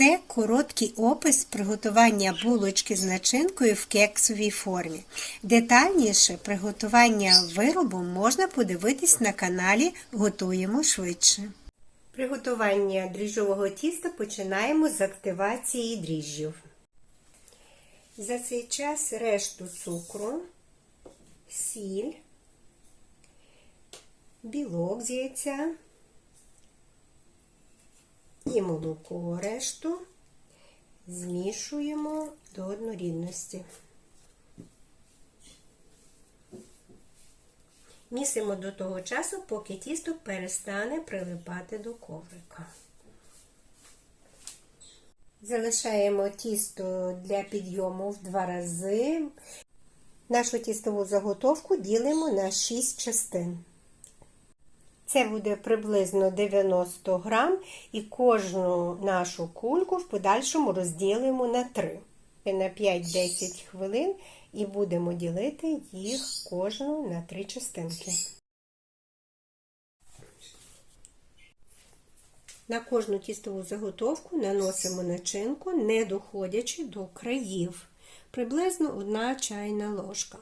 Це короткий опис приготування булочки з начинкою в кексовій формі. Детальніше приготування виробу можна подивитись на каналі Готуємо швидше. Приготування дріжджового тіста починаємо з активації дріжджів. За цей час решту цукру, сіль, білок з яйця і молоко решту змішуємо до однорідності. Місимо до того часу, поки тісто перестане прилипати до коврика. Залишаємо тісто для підйому в два рази. Нашу тістову заготовку ділимо на 6 частин. Це буде приблизно 90 грам, і кожну нашу кульку в подальшому розділимо на 3. На 5-10 хвилин і будемо ділити їх кожну на 3 частинки. На кожну тістову заготовку наносимо начинку, не доходячи до країв. Приблизно 1 чайна ложка.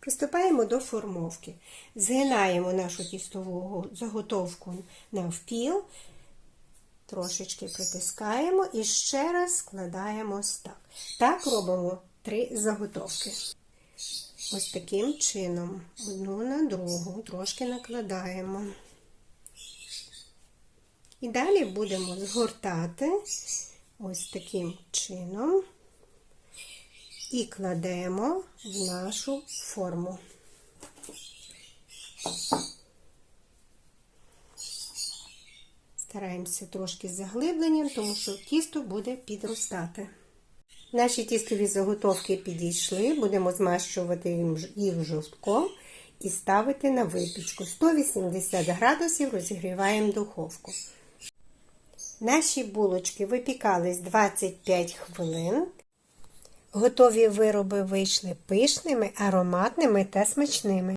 Приступаємо до формовки. Згинаємо нашу тістову заготовку навпіл, трошечки притискаємо і ще раз складаємо ось так. Так робимо три заготовки. Ось таким чином. Одну на другу, трошки накладаємо. І далі будемо згортати ось таким чином і кладемо в нашу форму. Стараємося трошки з заглибленням, тому що тісто буде підростати. Наші тістові заготовки підійшли, будемо змащувати їх жовтком і ставити на випічку. 180 градусів розігріваємо духовку. Наші булочки випікались 25 хвилин. Готові вироби вийшли пишними, ароматними та смачними.